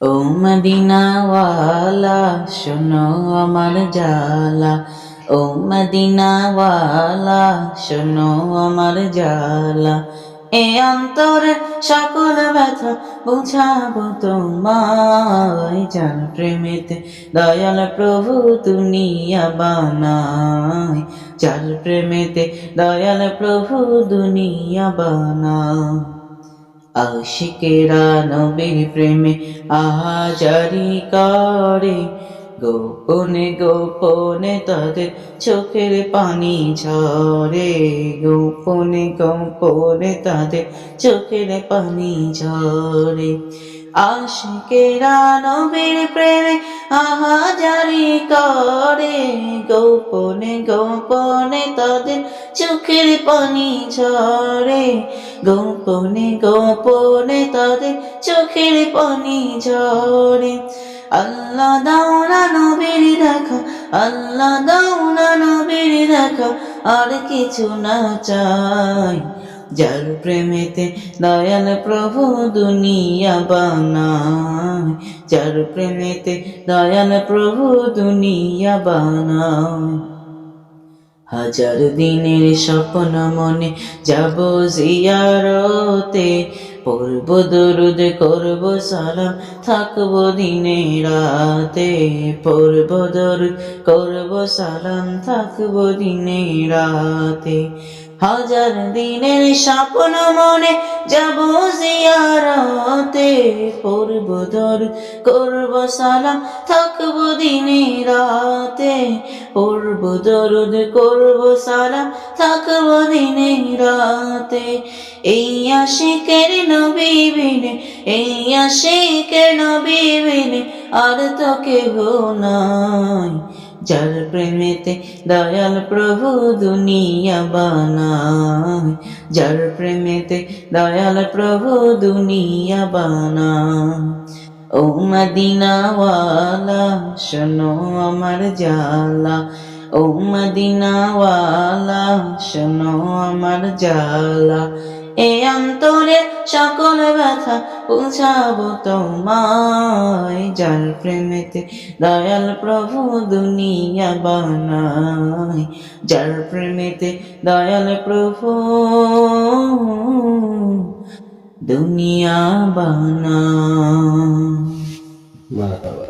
ও মদিনাওয়ালা, শোনো আমার জালা ও মদিনাওয়ালা, শোনো আমার জালা এ অন্তরের সকল ব্যথা বুঝাবো তোমায়। যার প্রেমেতে দয়াল প্রভু দুনিয়া বানায়। যার প্রেমেতে দয়াল প্রভু দুনিয়া বানায়। আশিকেরা নবীর প্রেমে আহাজারি করে। গোপনে গোপনে তাদের চোখের পানি ঝরে। গোপনে গোপনে তাদের চোখের পানি ঝরে। আশিকেরা নবীর প্রেমে আহাজারি করে। গোপনে গোপনে তাদের চোখের পানি ঝরে। গোপনে গোপনে তাদের চোখের পানি ঝরে। আল্লাহ দাওনা নবীর দেখা, আল্লাহ দাওনা নবীর দেখা, আর কিছু না চাই। যার প্রেমেতে দয়াল প্রভু দুনিয়া বানায়, যার প্রেমেতে দয়াল প্রভু দুনিয়া বানায়। হাজার দিনের স্বপ্ন মনে যাব জিয়ারতে, পড়ব দরুদ, করব সালাম, থাকব দিনে রাতে। পড়ব দরুদ, করব সালাম, থাকব দিনে রাতে। হাজার দিনের স্বপ্ন মনে যাব জিয়ারতে। পড়ব দরুদ করব সালাম, থাকব দিনে রাতে। পড়ব দরুদ, করব সালাম, থাকব দিনে রাতে। এই আশিকের নবী বিনে, এই আশিকের নবী বিনে আর তো কেহ নাই। যার প্রেমেতে দয়াল প্রভু দুনিয়া বানায় যার প্রেমেতে দয়াল প্রভু দুনিয়া বানায় ও মদিনাওয়ালা শোনো আমার জালা ও মদিনাওয়ালা শোনো আমার জালা এ অন্তরে সকল ব্যথা বুঝাবো তোমায়, যার প্রেমেতে দয়াল প্রভু দুনিয়া বানায়। যার প্রেমেতে দয়াল প্রভু দুনিয়া মারহাবা